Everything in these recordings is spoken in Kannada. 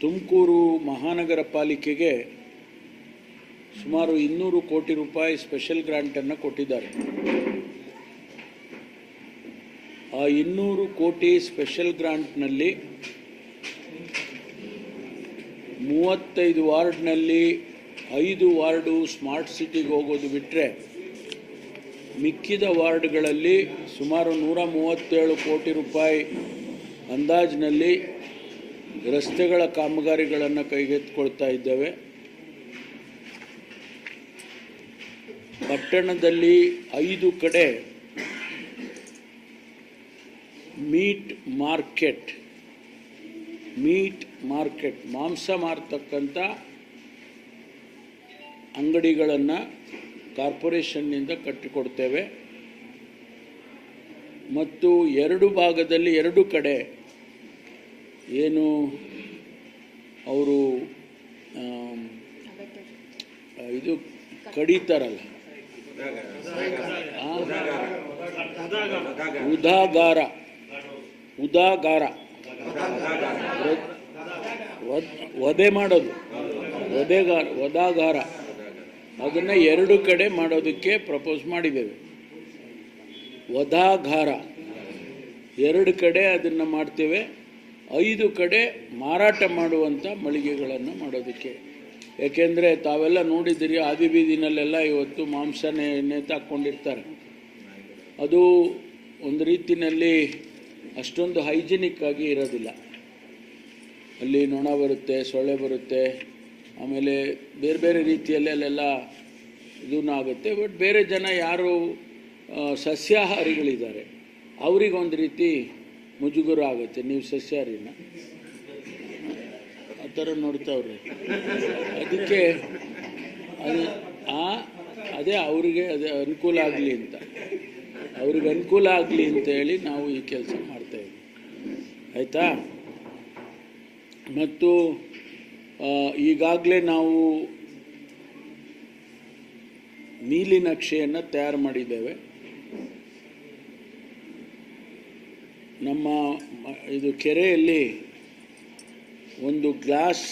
ತುಮಕೂರು ಮಹಾನಗರ ಪಾಲಿಕೆಗೆ ಸುಮಾರು ಇನ್ನೂರು ಕೋಟಿ ರೂಪಾಯಿ ಸ್ಪೆಷಲ್ ಗ್ರಾಂಟನ್ನು ಕೊಟ್ಟಿದ್ದಾರೆ. ಆ ಇನ್ನೂರು ಕೋಟಿ ಸ್ಪೆಷಲ್ ಗ್ರಾಂಟ್ನಲ್ಲಿ ಮೂವತ್ತೈದು ವಾರ್ಡ್ನಲ್ಲಿ ಐದು ವಾರ್ಡು ಸ್ಮಾರ್ಟ್ ಸಿಟಿಗೆ ಹೋಗೋದು ಬಿಟ್ಟರೆ ಮಿಕ್ಕಿದ ವಾರ್ಡ್ಗಳಲ್ಲಿ ಸುಮಾರು ನೂರ ಮೂವತ್ತೇಳು ಕೋಟಿ ರೂಪಾಯಿ ಅಂದಾಜಿನಲ್ಲಿ ರಸ್ತೆಗಳ ಕಾಮಗಾರಿಗಳನ್ನು ಕೈಗೆತ್ತಿಕೊಳ್ತಾ ಇದ್ದೇವೆ. ಪಟ್ಟಣದಲ್ಲಿ ಐದು ಕಡೆ ಮೀಟ್ ಮಾರ್ಕೆಟ್ ಮೀಟ್ ಮಾರ್ಕೆಟ್, ಮಾಂಸ ಮಾರತಕ್ಕಂಥ ಅಂಗಡಿಗಳನ್ನು ಕಾರ್ಪೊರೇಷನ್ನಿಂದ ಕಟ್ಟಿಕೊಡ್ತೇವೆ. ಮತ್ತು ಎರಡು ಭಾಗದಲ್ಲಿ ಎರಡು ಕಡೆ ಏನು ಅವರು ಇದು ಕಡಿತಾರಲ್ಲ? ಉದಾಗಾರ. ಉದಾಗಾರ. ವಧೆ ಮಾಡೋದು. ವಧೆಗಾರ, ವದಾಗಾರ. ಅದನ್ನು ಎರಡು ಕಡೆ ಮಾಡೋದಕ್ಕೆ ಪ್ರಪೋಸ್ ಮಾಡಿದ್ದೇವೆ. ವಧಾಗಾರ ಎರಡು ಕಡೆ ಅದನ್ನು ಮಾಡ್ತೇವೆ. ಐದು ಕಡೆ ಮಾರಾಟ ಮಾಡುವಂಥ ಮಳಿಗೆಗಳನ್ನು ಮಾಡೋದಕ್ಕೆ. ಏಕೆಂದರೆ ತಾವೆಲ್ಲ ನೋಡಿದ್ದೀರಿ ಆದಿ ಬೀದಿನಲ್ಲೆಲ್ಲ ಇವತ್ತು ಮಾಂಸನೇ ತಾಕ್ಕೊಂಡಿರ್ತಾರೆ ಅದು ಒಂದು ರೀತಿಯಲ್ಲಿ ಅಷ್ಟೊಂದು ಹೈಜಿನಿಕ್ ಆಗಿ ಇರೋದಿಲ್ಲ. ಅಲ್ಲಿ ನೊಣ ಬರುತ್ತೆ, ಸೊಳ್ಳೆ ಬರುತ್ತೆ, ಆಮೇಲೆ ಬೇರೆ ಬೇರೆ ರೀತಿಯಲ್ಲಿ ಅಲ್ಲೆಲ್ಲ ಇದೂ ಆಗುತ್ತೆ. ಬಟ್ ಬೇರೆ ಜನ ಯಾರು ಸಸ್ಯಾಹಾರಿಗಳಿದ್ದಾರೆ, ಅವರಿಗೊಂದು ರೀತಿ ಮುಜುಗರ ಆಗುತ್ತೆ ನೀವು ಸಸ್ಯಾರಿನ ಆ ಥರ ನೋಡ್ತಾವ್ರಿ. ಅದಕ್ಕೆ ಅದು ಆ, ಅದೇ ಅವರಿಗೆ ಅದೇ ಅನುಕೂಲ ಆಗಲಿ ಅಂತ. ಅವ್ರಿಗೆ ಅನುಕೂಲ ಆಗಲಿ ಅಂತ ಹೇಳಿ ನಾವು ಈ ಕೆಲಸ ಮಾಡ್ತಾಯಿದ್ವಿ ಆಯಿತಾ? ಮತ್ತು ಈಗಾಗಲೇ ನಾವು ನೀಲಿ ನಕ್ಷೆಯನ್ನು ತಯಾರು ಮಾಡಿದ್ದೇವೆ. ನಮ್ಮ, ಇದು ಕೆರೆಯಲ್ಲಿ ಒಂದು ಗ್ಲಾಸ್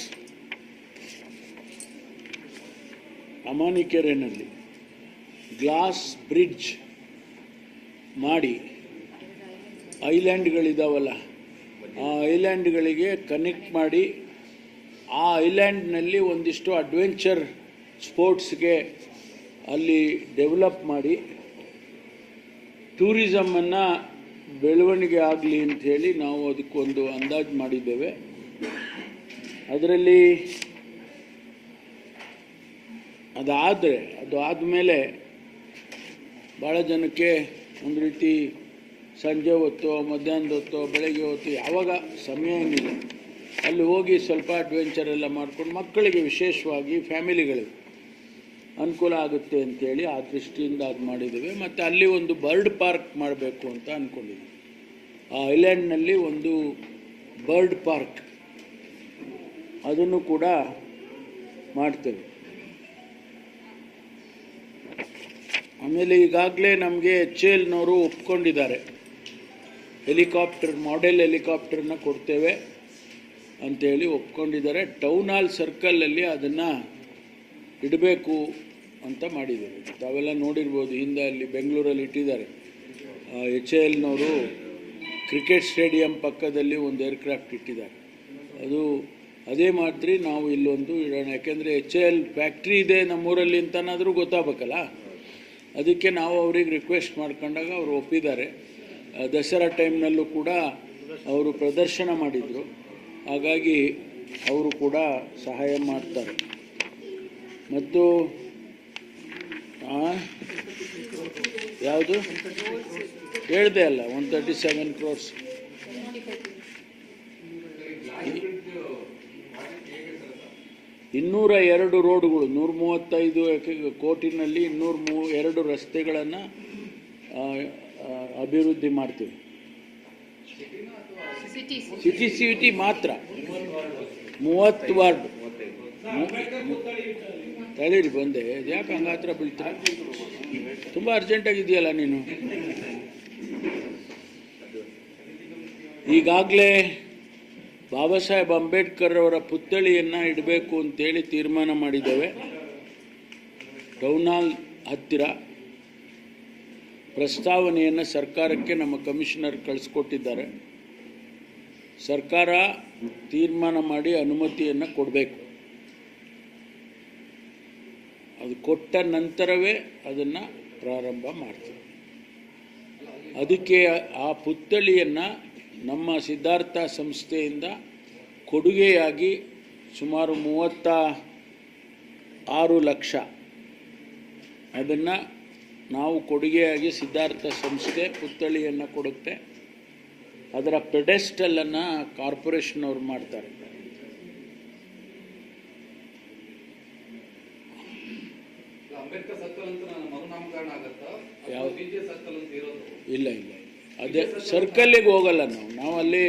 ಅಮಾನಿ ಕೆರೆಯಲ್ಲಿ ಗ್ಲಾಸ್ ಬ್ರಿಡ್ಜ್ ಮಾಡಿ ಐಲ್ಯಾಂಡ್ಗಳಿದ್ದಾವಲ್ಲ ಆ ಐಲ್ಯಾಂಡ್ಗಳಿಗೆ ಕನೆಕ್ಟ್ ಮಾಡಿ, ಆ ಐಲ್ಯಾಂಡ್ನಲ್ಲಿ ಒಂದಿಷ್ಟು ಅಡ್ವೆಂಚರ್ ಸ್ಪೋರ್ಟ್ಸ್ಗೆ ಅಲ್ಲಿ ಡೆವಲಪ್ ಮಾಡಿ ಟೂರಿಸಮನ್ನು ಬೆಳವಣಿಗೆ ಆಗಲಿ ಅಂತ ಹೇಳಿ ನಾವು ಅದಕ್ಕೊಂದು ಅಂದಾಜು ಮಾಡಿದ್ದೇವೆ. ಅದರಲ್ಲಿ ಅದಾದರೆ, ಅದು ಆದಮೇಲೆ ಭಾಳ ಜನಕ್ಕೆ ಒಂದು ರೀತಿ ಸಂಜೆ ಹೊತ್ತು, ಮಧ್ಯಾಹ್ನದ ಹೊತ್ತು, ಬೆಳಗ್ಗೆ ಹೊತ್ತು, ಯಾವಾಗ ಸಮಯ ಏನಿಲ್ಲ. ಅಲ್ಲಿ ಹೋಗಿ ಸ್ವಲ್ಪ ಅಡ್ವೆಂಚರ್ ಎಲ್ಲ ಮಾಡ್ಕೊಂಡು ಮಕ್ಕಳಿಗೆ ವಿಶೇಷವಾಗಿ ಫ್ಯಾಮಿಲಿಗಳಿಗೆ ಅನುಕೂಲ ಆಗುತ್ತೆ ಅಂತೇಳಿ ಆ ದೃಷ್ಟಿಯಿಂದ ಅದು ಮಾಡಿದ್ದೇವೆ. ಮತ್ತು ಅಲ್ಲಿ ಒಂದು ಬರ್ಡ್ ಪಾರ್ಕ್ ಮಾಡಬೇಕು ಅಂತ ಅಂದ್ಕೊಂಡಿದ್ದೀವಿ ಆ ಐಲ್ಯಾಂಡ್ನಲ್ಲಿ ಒಂದು ಬರ್ಡ್ ಪಾರ್ಕ್. ಅದನ್ನು ಕೂಡ ಮಾಡ್ತೇವೆ. ಆಮೇಲೆ ಈಗಾಗಲೇ ನಮಗೆ ಎಚ್ ಎಲ್ನವರು ಒಪ್ಕೊಂಡಿದ್ದಾರೆ. ಹೆಲಿಕಾಪ್ಟರ್, ಮಾಡೆಲ್ ಹೆಲಿಕಾಪ್ಟರ್ನ ಕೊಡ್ತೇವೆ ಅಂತೇಳಿ ಒಪ್ಕೊಂಡಿದ್ದಾರೆ. ಟೌನ್ ಹಾಲ್ ಸರ್ಕಲಲ್ಲಿ ಅದನ್ನು ಇಡಬೇಕು ಅಂತ ಮಾಡಿದ್ದಾರೆ. ತಾವೆಲ್ಲ ನೋಡಿರ್ಬೋದು, ಹಿಂದೆ ಅಲ್ಲಿ ಬೆಂಗಳೂರಲ್ಲಿ ಇಟ್ಟಿದ್ದಾರೆ. ಎಚ್ ಎ ಎಲ್ನವರು ಕ್ರಿಕೆಟ್ ಸ್ಟೇಡಿಯಂ ಪಕ್ಕದಲ್ಲಿ ಒಂದು ಏರ್ಕ್ರಾಫ್ಟ್ ಇಟ್ಟಿದ್ದಾರೆ. ಅದು ಅದೇ ಮಾದರಿ ನಾವು ಇಲ್ಲೊಂದು ಇಡೋಣ. ಯಾಕೆಂದರೆ ಎಚ್ ಎ ಎಲ್ ಫ್ಯಾಕ್ಟ್ರಿ ಇದೆ ನಮ್ಮೂರಲ್ಲಿ ಅಂತನಾದರೂ ಗೊತ್ತಾಗಬೇಕಲ್ಲ? ಅದಕ್ಕೆ ನಾವು ಅವ್ರಿಗೆ ರಿಕ್ವೆಸ್ಟ್ ಮಾಡ್ಕೊಂಡಾಗ ಅವರು ಒಪ್ಪಿದ್ದಾರೆ. ದಸರಾ ಟೈಮ್ನಲ್ಲೂ ಕೂಡ ಅವರು ಪ್ರದರ್ಶನ ಮಾಡಿದರು. ಹಾಗಾಗಿ ಅವರು ಕೂಡ ಸಹಾಯ ಮಾಡ್ತಾರೆ. ಮತ್ತು ಆ, ಯಾವುದು? ಹೇಳಿದೆ ಅಲ್ಲ ಒನ್ ತರ್ಟಿ ಸೆವೆನ್ ಕ್ರೋರ್ಸ್ ಇನ್ನೂರ ಎರಡು ರೋಡ್ಗಳು, ನೂರ ಮೂವತ್ತೈದು ಕೋಟಿನಲ್ಲಿ ಇನ್ನೂರ ಮೂ, ಎರಡು ರಸ್ತೆಗಳನ್ನು ಅಭಿವೃದ್ಧಿ ಮಾಡ್ತೀವಿ. ಸಿಟಿ ಸಿಟಿ ಮಾತ್ರ. ಮೂವತ್ತು ವಾರ್ಡ್. ತಳಿರಿ ಬಂದೆ. ಯಾಕೆ ಹಂಗಾತ್ರ ಬೀಳ್ತೀರ? ತುಂಬ ಅರ್ಜೆಂಟಾಗಿದೆಯಲ್ಲ ನೀನು. ಈಗಾಗಲೇ ಬಾಬಾ ಸಾಹೇಬ್ ಅಂಬೇಡ್ಕರ್ ಅವರ ಪುತ್ಥಳಿಯನ್ನು ಇಡಬೇಕು ಅಂತೇಳಿ ತೀರ್ಮಾನ ಮಾಡಿದ್ದೇವೆ. ಟೌನ್ ಹತ್ತಿರ ಪ್ರಸ್ತಾವನೆಯನ್ನು ಸರ್ಕಾರಕ್ಕೆ ನಮ್ಮ ಕಮಿಷನರ್ ಕಳಿಸ್ಕೊಟ್ಟಿದ್ದಾರೆ. ಸರ್ಕಾರ ತೀರ್ಮಾನ ಮಾಡಿ ಅನುಮತಿಯನ್ನು ಕೊಡಬೇಕು. ಅದು ಕೊಟ್ಟ ನಂತರವೇ ಅದನ್ನು ಪ್ರಾರಂಭ ಮಾಡ್ತೀವಿ. ಅದಕ್ಕೆ ಆ ಪುತ್ಥಳಿಯನ್ನು ನಮ್ಮ ಸಿದ್ಧಾರ್ಥ ಸಂಸ್ಥೆಯಿಂದ ಕೊಡುಗೆಯಾಗಿ ಸುಮಾರು ಮೂವತ್ತ ಆರು ಲಕ್ಷ ಅದನ್ನು ನಾವು ಕೊಡುಗೆಯಾಗಿ ಸಿದ್ಧಾರ್ಥ ಸಂಸ್ಥೆ ಪುತ್ಥಳಿಯನ್ನು ಕೊಡುತ್ತೆ. ಅದರ ಪೆಡೆಸ್ಟಲನ್ನು ಕಾರ್ಪೊರೇಷನ್ ಅವ್ರು ಮಾಡ್ತಾರೆ. ಅಂಬೇಡ್ಕರ್ ಸರ್ಕಲ್ ಅಂತ ನಾನು ಮರುನಾಮಕರಣ ಆಗುತ್ತಾ? ಯಾವ- ಬಿಜೆ ಸರ್ಕಲ್ ಅಂತ ಇರೋದು? ಇಲ್ಲ ಇಲ್ಲ. ಇಲ್ಲ. ಅದೇ ಸರ್ಕಲ್ಲಿಗೆ ಹೋಗಲ್ಲ ನಾವು. ನಾವು ಅಲ್ಲಿ